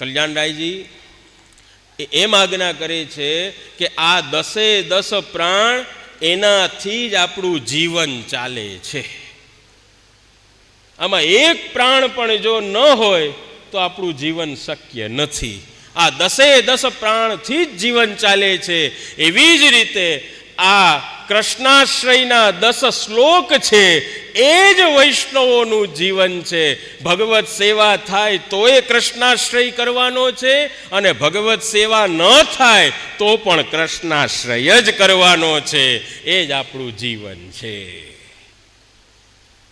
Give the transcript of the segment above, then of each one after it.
કલ્યાણરાયજી, એ એમ આજ્ઞા કરે છે કે આ દસે દસ પ્રાણ એનાથી જ આપણું જીવન ચાલે છે. આમાં એક પ્રાણ પણ જો ન હોય, તો આપણું જીવન શક્ય નથી. આ દસે દસ પ્રાણથી જ જીવન ચાલે છે. એવી જ રીતે આ કૃષ્ણાશ્રયના દસ શ્લોક છે, એ જ વૈષ્ણવોનું જીવન છે. ભગવત સેવા થાય તોય કૃષ્ણાશ્રય કરવાનો છે, અને ભગવત સેવા ન થાય તો પણ કૃષ્ણાશ્રય જ કરવાનો છે. એ જ આપણું જીવન છે.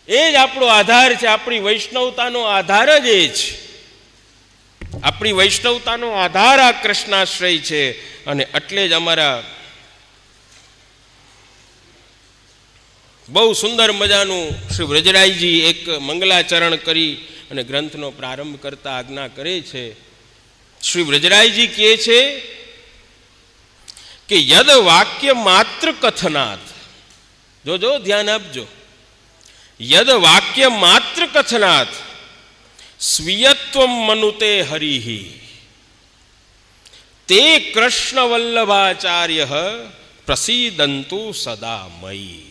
એ જ આપણો આધાર છે, આપણી વૈષ્ણવતાનો આધાર જ એ છે આપણી વૈષ્ણવતાનો આધાર આ કૃષ્ણાશ્રય છે, અને એટલે જ અમારા બહુ સુંદર મજાનું શ્રી વ્રજરાયજી એક મંગલાચરણ કરી અને ગ્રંથનો પ્રારંભ કરતા આજ્ઞા કરે છે. શ્રી વ્રજરાયજી કહે છે કે યદ વાક્ય માત્ર કથનાથ જોજો ધ્યાન આપજો. યદ વાક્ય માત્ર કથનાથ સ્વીયત્વ મનુતે હરિહિ. તે કૃષ્ણ વલ્લભાચાર્ય પ્રસીદંતુ સદા મયી.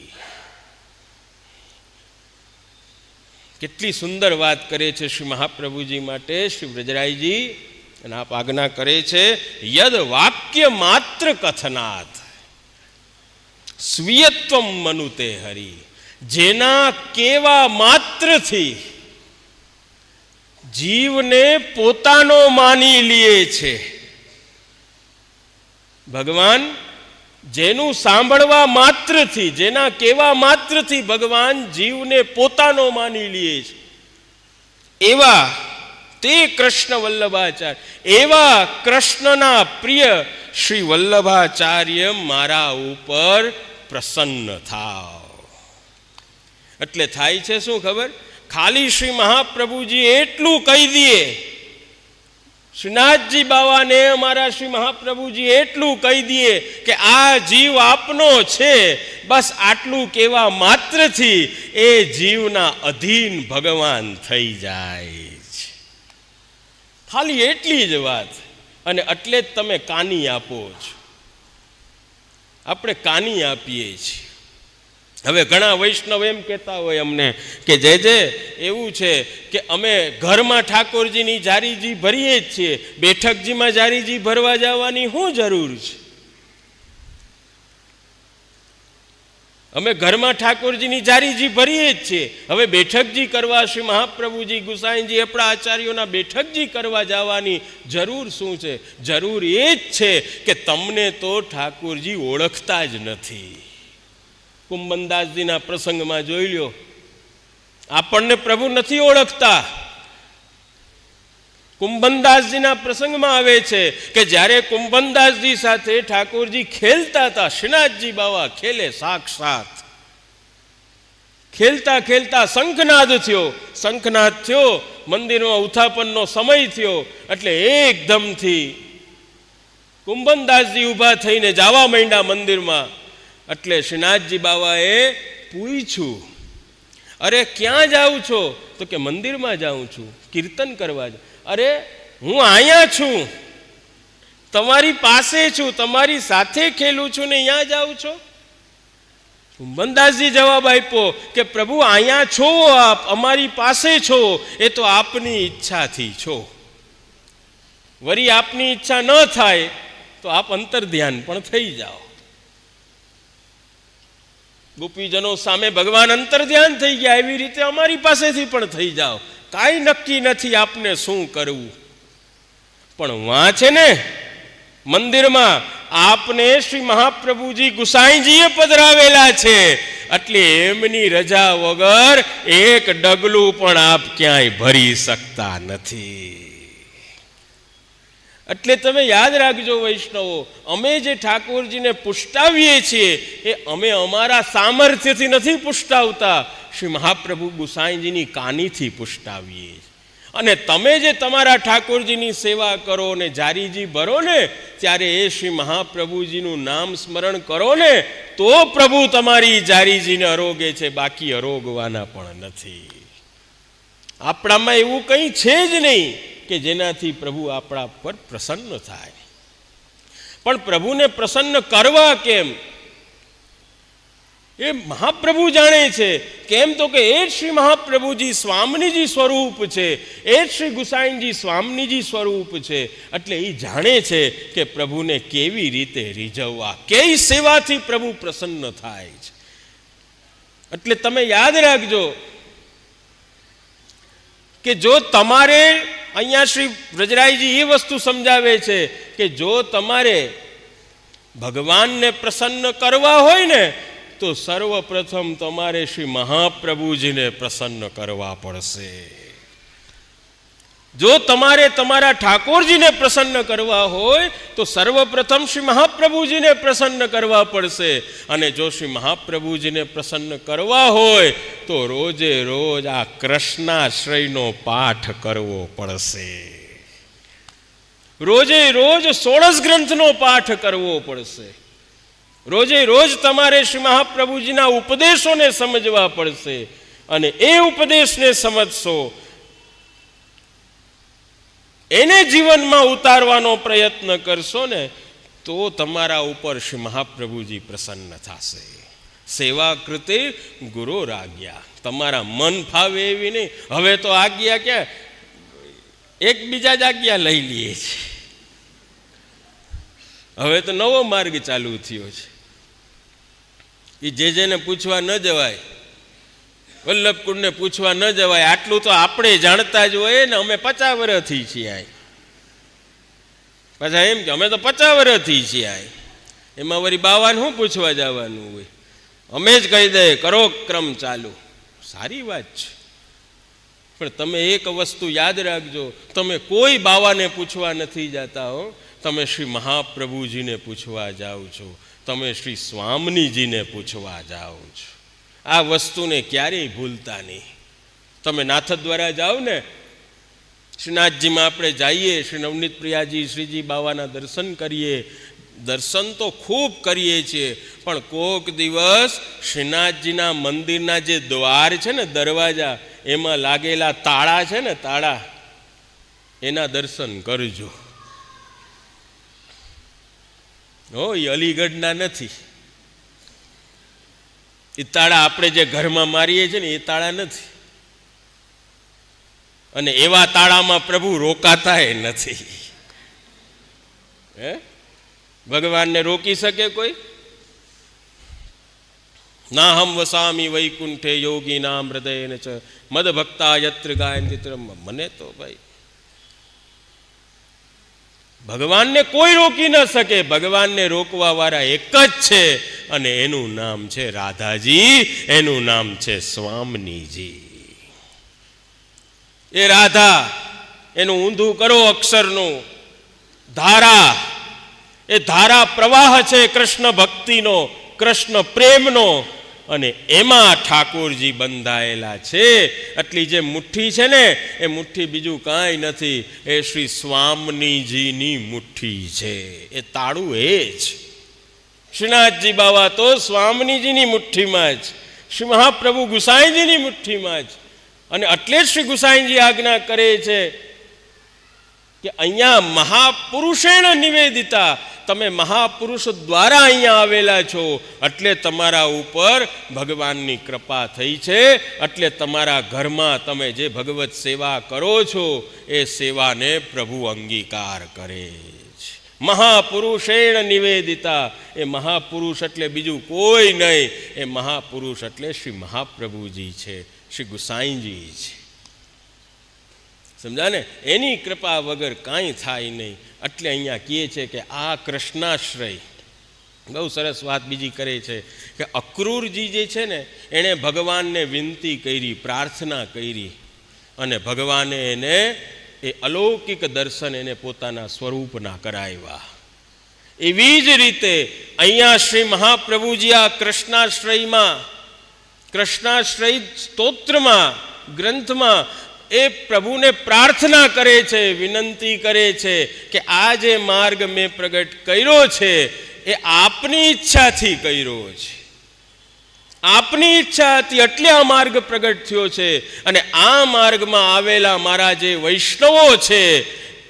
કેટલી સુંદર વાત કરે છે શ્રી મહાપ્રભુજી માટે, શ્રી વ્રજરાયજી, અને આપ આજ્ઞા કરે છે, યદ વાક્ય માત્ર કથનાથ સ્વીયત્વ મનુતે હરી, જેના કેવા માત્રથી જીવને પોતાનો માની લે છે. ભગવાન જેનું સાંભળવા માત્રથી, જેના કેવા માત્રથી ભગવાન જીવને પોતાનો માની લે છે. એવા તે કૃષ્ણ વલ્લભાચાર્ય એવા કૃષ્ણના પ્રિય શ્રી વલ્લભાચાર્ય મારા ઉપર પ્રસન્ન થાવ. એટલે થાય છે શું ખબર? ખાલી શ્રી મહાપ્રભુજી એટલું કહી દઈએ શ્રીનાથજી બાવાને અમારા શ્રી મહાપ્રભુજી એટલું કહી દઈએ કે આ જીવ આપનો છે. બસ આટલું કેવા માત્રથી એ જીવના અધીન ભગવાન થઈ જાય છે. ખાલી એટલી જ વાત. અને એટલે જ તમે કાની આપો છો. આપણે કાની આપીએ છીએ. હવે ઘણા વૈષ્ણવ એમ કહેતા હોય અમને કે જે જે એવું છે કે અમે ઘરમાં ઠાકોરજીની જારીજી ભરીએ જ છીએ, બેઠકજીમાં જારીજી ભરવા જવાની શું જરૂર છે? અમે ઘરમાં ઠાકોરજીની જારીજી ભરીએ જ છીએ. હવે બેઠકજી કરવા, શ્રી મહાપ્રભુજી, ગુસાઈજી, આપણા આચાર્યોના બેઠકજી કરવા જવાની જરૂર શું છે? જરૂર એ જ છે કે તમને તો ઠાકોરજી ઓળખતા જ નથી. કુંભનદાસજીના પ્રસંગમાં જોઈ લ્યો. આપણને પ્રભુ નથી ઓળખતા. કુંભનદાસજીના પ્રસંગમાં આવે છે કે જ્યારે કુંભનદાસજી સાથે ઠાકોરજી ખેલતા હતા, શ્રીનાથજી બાવા ખેલે સાક્ષાત. ખેલતા ખેલતા શંખનાદ થયો. શંખનાદ થયો મંદિરમાં ઉથાપનનો સમય થયો, એટલે એકદમથી કુંભનદાસજી ઊભા થઈને જવા માંડ્યા મંદિરમાં. એટલે શ્રીનાથજી બાવાએ પૂછ્યું અરે, ક્યાં જાઉં છો? તો કે, મંદિરમાં જાઉં છું, કીર્તન કરવા અરે, હું અહીંયા છું, તમારી પાસે છું, તમારી સાથે ખેલું છું ને અહીંયા જાઉં છો? કુંભનદાસજી જવાબ આપ્યો કે, પ્રભુ, અહીંયા છો આપ, અમારી પાસે છો, એ તો આપની ઈચ્છાથી છો. વરી આપની ઈચ્છા ન થાય, તો આપ અંતર ધ્યાન પણ થઈ જાઓ. ગોપીજનો સામે ભગવાન અંતર ધ્યાન થઈ ગયા. એવી રીતે અમારી પાસેથી પણ થઈ જાઓ. કાંઈ નક્કી નથી આપને શું કરવું. પણ વાં છે ને, મંદિરમાં આપને શ્રી મહાપ્રભુજી ગુસાઈજીએ પધરાવેલા છે. એટલે એમની રજા વગર એક ડગલું પણ આપ ક્યાંય ભરી શકતા નથી. એટલે તમે યાદ રાખજો વૈષ્ણવો, અમે જે ઠાકોરજીને પુષ્ટાવીએ છીએ, એ અમે અમારા સામર્થ્યથી નથી પુષ્ટાવતા. શ્રી મહાપ્રભુ ગુસાઈજીની કાનીથી પુષ્ટાવીએ અને તમે જે તમારા ઠાકોરજીની સેવા કરો ને જારીજી ભરો ને, ત્યારે એ શ્રી મહાપ્રભુજીનું નામ સ્મરણ કરો ને, તો પ્રભુ તમારી જારીજીને અરોગે છે, બાકી અરોગવાના પણ નથી. આપણામાં એવું કંઈ છે જ નહીં. કે જેનાથી પ્રભુ આપણા પર પ્રસન્ન થાય. પણ પ્રભુને પ્રસન્ન કરવા કેમ? એ મહાપ્રભુ જાણે છે કેમ તો કે એ શ્રી મહાપ્રભુજી સ્વામીજી સ્વરૂપ છે, એ શ્રી ગુસાઈજી સ્વામીજી સ્વરૂપ છે. એટલે એ જાણે છે કે પ્રભુને કેવી રીતે રીઝવવા, કઈ સેવાથી પ્રભુ પ્રસન્ન થાય છે. એટલે તમે યાદ રાખજો કે જો તમારે અહીંયા શ્રી વ્રજરાયજી એ વસ્તુ સમજાવે છે કે જો તમારે ભગવાનને પ્રસન્ન કરવા હોય ને, તો સર્વપ્રથમ તમારે શ્રી મહાપ્રભુજીને પ્રસન્ન કરવા પડશે. જો તમારે તમારા ઠાકોરજીને પ્રસન્ન કરવા હોય, તો સર્વપ્રથમ શ્રી મહાપ્રભુજીને પ્રસન્ન કરવા પડશે. અને જો શ્રી મહાપ્રભુજીને પ્રસન્ન કરવા હોય, તો રોજે રોજ આ કૃષ્ણાશ્રયનો પાઠ કરવો પડશે. રોજે રોજ સોળસ ગ્રંથનો પાઠ કરવો પડશે. રોજે રોજ તમારે શ્રી મહાપ્રભુજીના ઉપદેશોને સમજવા પડશે. અને એ ઉપદેશને સમજશો એને જીવનમાં ઉતારવાનો પ્રયત્ન કરશો ને, તો તમારા ઉપર શ્રી મહાપ્રભુજી પ્રસન્ન થશે. સેવા કૃતે ગુરુ આજ્ઞા તમારા મન ફાવે એવી નહીં. હવે તો આજ્ઞા ક્યાં? એકબીજા જ આજ્ઞા લઈ લઈએ છીએ. હવે તો નવો માર્ગ ચાલુ થયો છે. એ જે જેને પૂછવા ન જવાય વલ્લભકુંડને પૂછવા ન જવાય. આટલું તો આપણે જાણતા જ હોય ને અમે પચાસ વર્ષથી છીએ આ પાછા એમ કે અમે તો પચાસ વર્ષથી છીએ આ એમાં વળી બાવાને શું પૂછવા જવાનું હોય? અમે જ કહી દઈએ, કરો ક્રમ ચાલુ. સારી વાત છે. પણ તમે એક વસ્તુ યાદ રાખજો, તમે કોઈ બાવાને પૂછવા નથી જતા હો. તમે શ્રી મહાપ્રભુજીને પૂછવા જાઓ છો. તમે શ્રી સ્વામિનીજીને પૂછવા જાઓ છો. આ વસ્તુને ક્યારેય ભૂલતા નહીં. તમે નાથ દ્વારા જાઓ ને શ્રીનાથજીમાં આપણે જઈએ, શ્રી નવનીત પ્રિયાજી, શ્રીજી બાવાના દર્શન કરીએ. દર્શન તો ખૂબ કરીએ છીએ, પણ કોક દિવસ શ્રીનાથજીના મંદિરના જે દ્વાર છે ને દરવાજા, એમાં લાગેલા તાળા છે ને તાળા, એના દર્શન કરજો. હો, એ અલીગઢના નથી. એ તાળા આપણે જે ઘરમાં મારીએ છીએ ને, એ તાળા નથી. અને એવા તાળામાં પ્રભુ રોકાતા એ નથી. હે? ભગવાનને રોકી શકે કોઈ? ના હમ વસામી વૈકુંઠે યોગી નામ હૃદય ચ મદ ભક્તા યત્ર ગાયન ચિત્ર મને તો ભાઈ ભગવાનને કોઈ રોકી ન શકે. ભગવાનને રોકવા વાળા એક જ છે અને એનું નામ છે રાધાજી, એનું નામ છે સ્વામનીજી એ રાધા, એનું ઊંધું કરો અક્ષરનું. ધારા, એ ધારા પ્રવાહ છે કૃષ્ણ ભક્તિનો, કૃષ્ણ પ્રેમનો. અને એમાં ઠાકોરજી બંધાયેલા છે. એટલી જે મુઠ્ઠી છે ને, એ મુઠ્ઠી બીજું કાંઈ નથી. એ શ્રી સ્વામનીજીની મુઠ્ઠી છે. એ તાળું એ જ. શ્રીનાથજી બાવા તો સ્વામિનીજીની મુઠ્ઠીમાં જ. શ્રી મહાપ્રભુ ગુસાઈજીની મુઠ્ઠીમાં જ. અને એટલે જ શ્રી ગુસાઈજી આજ્ઞા કરે છે કે અહીંયા મહાપુરુષેણ નિવેદિતા. તમે મહાપુરુષ દ્વારા અહીંયા આવેલા છો. એટલે તમારા ઉપર ભગવાનની કૃપા થઈ છે. એટલે તમારા ઘરમાં તમે જે ભગવત સેવા કરો છો, એ સેવાને પ્રભુ અંગીકાર કરે છે. મહાપુરુષેણ નિવેદિતા. એ મહાપુરુષ એટલે બીજું કોઈ નહીં. એ મહાપુરુષ એટલે શ્રી મહાપ્રભુજી છે. શ્રી ગુસાઈજી છે. સમજા ને એની કૃપા વગર કાંઈ થાય નહીં. એટલે અહીંયા કહે છે કે આ કૃષ્ણાશ્રય. બહુ સરસ વાત બીજી કરે છે કે અક્રૂરજી જે છે ને, એણે ભગવાનને વિનંતી કરી, પ્રાર્થના કરી. અને ભગવાને એને એ અલૌકિક દર્શન એને પોતાના સ્વરૂપના કરાવ્યા. એવી જ રીતે અહીંયા શ્રી મહાપ્રભુજી આ કૃષ્ણાશ્રયમાં, કૃષ્ણાશ્રય સ્તોત્રમાં, ગ્રંથમાં એ પ્રભુને પ્રાર્થના કરે છે, વિનંતી કરે છે કે આ જે માર્ગ મેં પ્રગટ કર્યો છે, એ આપની ઈચ્છાથી કર્યો છે. આપની ઈચ્છા હતી એટલે આ માર્ગ પ્રગટ થયો છે અને આ માર્ગમાં આવેલા મારા જે વૈષ્ણવો છે,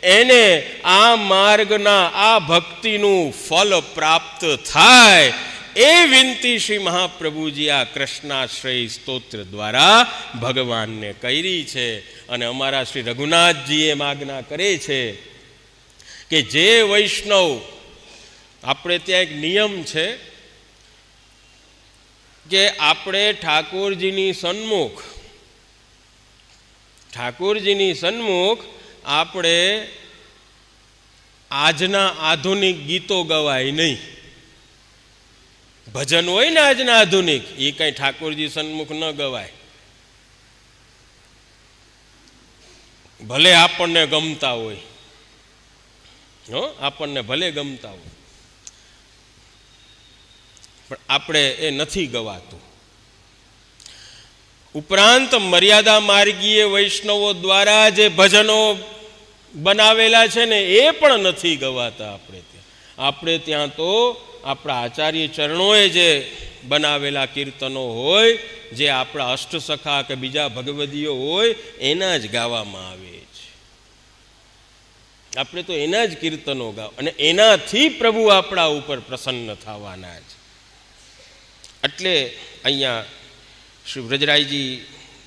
એને આ માર્ગના આ ભક્તિનું ફલ પ્રાપ્ત થાય એ વિનંતી શ્રી મહાપ્રભુજી આ કૃષ્ણાશ્રય સ્તોત્ર દ્વારા ભગવાનને કરી છે. અને અમારા શ્રી રઘુનાથજીએ માગના કરે છે કે જે વૈષ્ણવ, આપણે ત્યાં એક નિયમ છે કે આપણે ઠાકોરજીની સન્મુખ ઠાકોરજીની સન્મુખ આપણે આજના આધુનિક ગીતો ગવાય નહીં. ભજન હોય ને આજના આધુનિક એ કઈ ઠાકોરજી સન્મુખ ન ગવાય. ભલે આપણને ગમતા હોય. હો, આપણને ભલે ગમતા હોય. પણ આપણે એ નથી ગવાતું. ઉપરાંત મર્યાદા માર્ગીય વૈષ્ણવો દ્વારા જે ભજનો બનાવેલા છે ને, એ પણ નથી ગવાતા આપણે ત્યાં. આપણે ત્યાં તો આપણા આચાર્ય ચરણોએ જે બનાવેલા કીર્તનો હોય, જે આપણા અષ્ટસખા કે બીજા ભગવદીઓ હોય, એના જ ગાવામાં આવે છે. આપણે તો એના જ કીર્તનો ગાવ, અને એનાથી પ્રભુ આપણા ઉપર પ્રસન્ન થવાના છે. એટલે અહીંયા શ્રી વ્રજરાયજી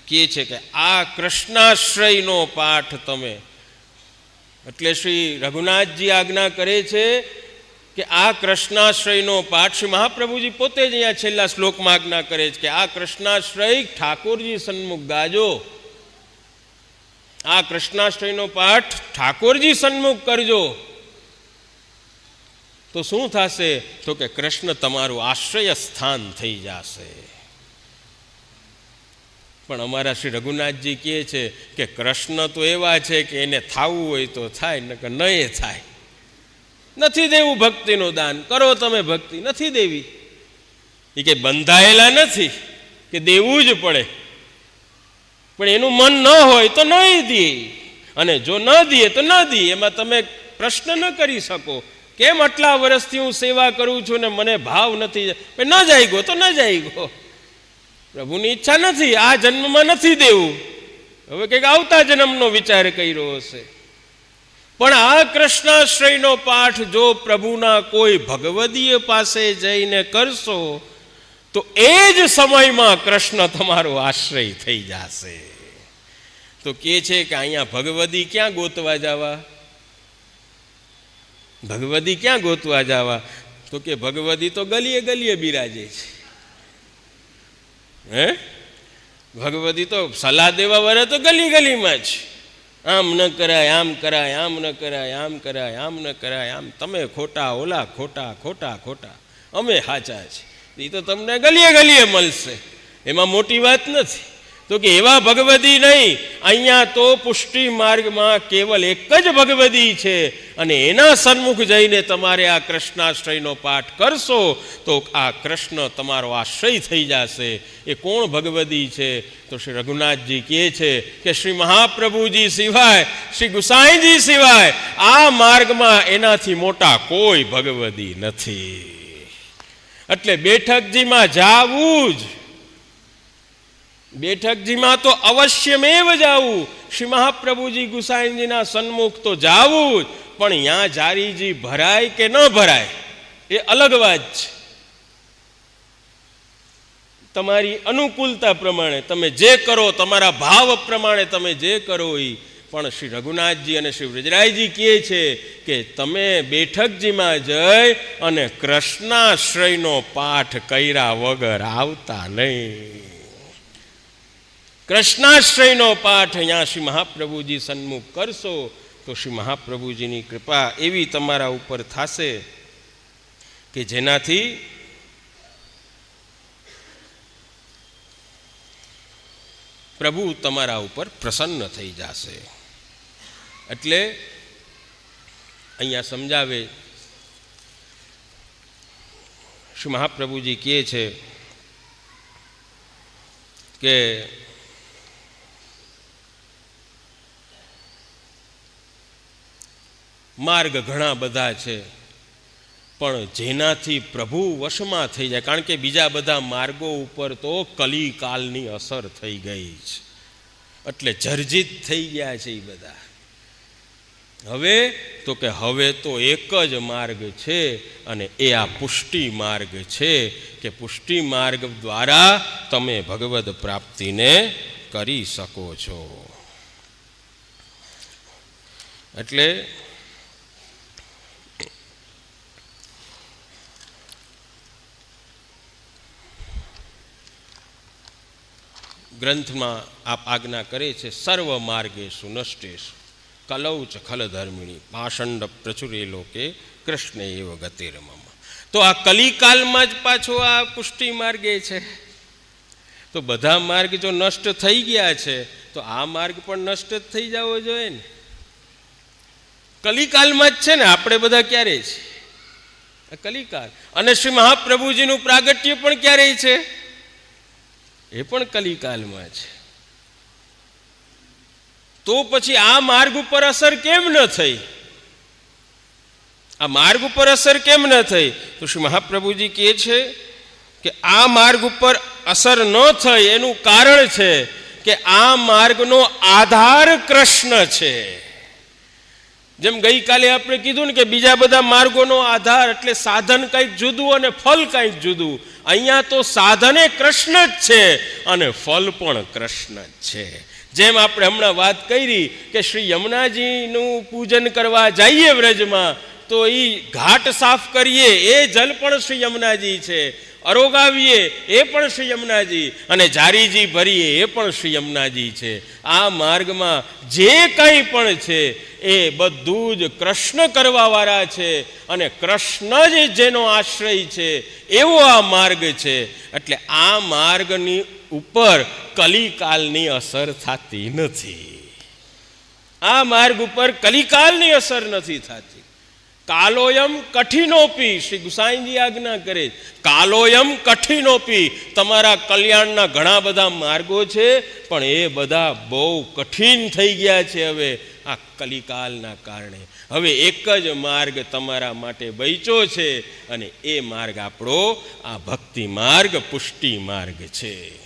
કહે છે કે આ કૃષ્ણાશ્રયનો પાઠ તમે, એટલે શ્રી રઘુનાથજી આજ્ઞા કરે છે કે આ કૃષ્ણાશ્રયનો પાઠ શ્રી મહાપ્રભુજી પોતે જ અહીંયા છેલ્લા શ્લોકમાં આજ્ઞા કરે છે કે આ કૃષ્ણાશ્રય ઠાકોરજી સન્મુખ ગાજો. આ કૃષ્ણાશ્રયનો પાઠ ઠાકોરજી સન્મુખ કરજો. તો શું થશે? તો કે કૃષ્ણ તમારું આશ્રય સ્થાન થઈ જશે. પણ અમારા શ્રી રઘુનાથજી કહે છે કે કૃષ્ણ તો એવા છે કે એને થાવું હોય તો થાય, નકર કે નહીં થાય. નથી દેવું ભક્તિનું દાન. કરો તમે ભક્તિ. નથી દેવી. એ કે બંધાયેલા નથી, કે દેવું જ પડે. પણ એનું મન ન હોય તો નહીં દે. અને જો ન દે તો ન દે. એમાં તમે પ્રશ્ન ન કરી શકો. કેમ આટલા વર્ષથી હું સેવા કરું છું ને મને ભાવ નથી ન જાય ગો તો ન જાય ગો પ્રભુની ઈચ્છા નથી. આ જન્મમાં નથી દેવું. હવે કંઈક આવતા જન્મનો વિચાર કર્યો હશે. પણ આ કૃષ્ણાશ્રયનો પાઠ જો પ્રભુના કોઈ ભગવદીય પાસે જઈને કરશો, તો એ જ સમયમાં કૃષ્ણ તમારો આશ્રય થઈ જશે. તો કે છે કે અહીંયા ભગવદી ક્યાં ગોતવા જવા? ભગવદી ક્યાં ગોતવા જવા? તો કે ભગવદી તો ગલીએ ગલીએ બિરાજે છે. હે? ભગવતી તો સલાહ દેવા વરે તો ગલી ગલીમાં જ. આમ ન કરાય, આમ કરાય, આમ ન કરાય, આમ કરાય, આમ ન કરાય, આમ તમે ખોટા, ઓલા ખોટા ખોટા ખોટા. અમે સાચા છે એ તો તમને ગલીએ ગલીએ મળશે. એમાં મોટી વાત નથી. તો કે એવા ભગવદી નહીં. અહીંયા તો પુષ્ટિ માર્ગમાં કેવલ એક જ ભગવદી છે. અને એના સન્મુખ જઈને તમારે આ કૃષ્ણાશ્રયનો પાઠ કરશો, તો આ કૃષ્ણ તમારો આશ્રય થઈ જશે. એ કોણ ભગવદી છે? તો શ્રી રઘુનાથજી કહે છે કે શ્રી મહાપ્રભુજી સિવાય, શ્રી ગુસાઈજી સિવાય, આ માર્ગમાં એનાથી મોટા કોઈ ભગવદી નથી. એટલે બેઠકજીમાં જાવું જ. બેઠકજીમાં તો અવશ્યમેવ જાવું શ્રી મહાપ્રભુજી ગુસાઈજીના સન્મુખ તો જાવું જ. પણ ત્યાં જારીજી ભરાય કે ન ભરાય, એ અલગ વાત છે. તમારી અનુકૂળતા પ્રમાણે તમે જે કરો, તમારા ભાવ પ્રમાણે તમે જે કરો એ પણ શ્રી રઘુનાથજી અને શ્રી વ્રજરાયજી કહે છે કે તમે બેઠકજીમાં જઈ અને કૃષ્ણાશ્રયનો પાઠ કર્યા વગર આવતા નહીં. કૃષ્ણાશ્રયનો પાઠ અહીંયા શ્રી મહાપ્રભુજી સન્મુખ કરશો, તો શ્રી મહાપ્રભુજીની કૃપા એવી તમારા ઉપર થશે કે જેનાથી પ્રભુ તમારા ઉપર પ્રસન્ન થઈ જશે. એટલે અહીંયા સમજાવે શ્રી મહાપ્રભુજી કહે છે કે માર્ગ ઘણા બધા છે. પણ જેનાથી પ્રભુ વશમાં થઈ જાય, કારણ કે બીજા બધા માર્ગો ઉપર તો કલિકાલની અસર થઈ ગઈ છે. એટલે જર્જિત થઈ ગયા છે એ બધા. હવે તો કે હવે તો એક જ માર્ગ છે અને એ આ પુષ્ટિ માર્ગ છે કે પુષ્ટિ માર્ગ દ્વારા તમે ભગવદ પ્રાપ્તિને કરી શકો છો. એટલે ગ્રંથમાં આપ આજ્ઞા કરે છે, સર્વ માર્ગેશુ નષ્ટેશુ કલૌચ ખલધર્મિણી, પાષંડ પ્રચુરે લોકે કૃષ્ણ એવ ગતિરમમ તો આ કલિકાલમાં જ પાછો આ પુષ્ટિ માર્ગે છે. તો બધા માર્ગ જો નષ્ટ થઈ ગયા છે, તો આ માર્ગ પણ નષ્ટ જ થઈ જવો જોઈએ ને. કલિકાલમાં જ છે ને, આપણે બધા ક્યારે છે કલિકાલ. અને શ્રી મહાપ્રભુજીનું પ્રાગટ્ય પણ ક્યારેય છે? એ પણ કલિકાલમાં છે. તો પછી આ માર્ગ ઉપર અસર કેમ ન થઈ? આ માર્ગ ઉપર અસર કેમ ન થઈ? તો શ્રી મહાપ્રભુજી કહે છે કે આ માર્ગ ઉપર અસર ન થઈ એનું કારણ છે કે આ માર્ગનો આધાર કૃષ્ણ છે. જેમ ગઈકાલે આપણે કીધું ને કે બીજા બધા માર્ગોનો આધાર એટલે સાધન કંઈક જુદું અને ફલ કંઈક જુદું. અહીંયા તો સાધને કૃષ્ણ જ છે અને ફલ પણ કૃષ્ણ જ છે. જેમ આપણે હમણાં વાત કરી કે શ્રી યમુનાજીનું પૂજન કરવા જઈએ વ્રજમાં, તો એ ઘાટ સાફ કરીએ, એ જલ પણ શ્રી યમુનાજી છે. અરોગાવીએ, એ પણ શ્રી યમુનાજી. અને જારીજી ભરીએ, એ પણ શ્રી યમુનાજી છે. આ માર્ગમાં જે કંઈ પણ છે એ બધું જ કૃષ્ણ કરવાવાળા છે અને કૃષ્ણ જ જેનો આશ્રય છે, એવો આ માર્ગ છે. એટલે આ માર્ગની ઉપર કલિકાલની અસર થતી નથી. આ માર્ગ ઉપર કલિકાલની અસર નથી થતી. કાલોયમ કઠિનોપી, શ્રી ગુસાઈજી આજ્ઞા કરે કાલોયમ કઠિનોપી, તમારા કલ્યાણના ઘણા બધા માર્ગો છે, પણ એ બધા બહુ કઠિન થઈ ગયા છે હવે. કલિકાલના કારણે. હવે એક જ માર્ગ તમારા માટે બૈચો છે અને એ માર્ગ આપણો આ ભક્તિ માર્ગ પુષ્ટિ માર્ગ છે.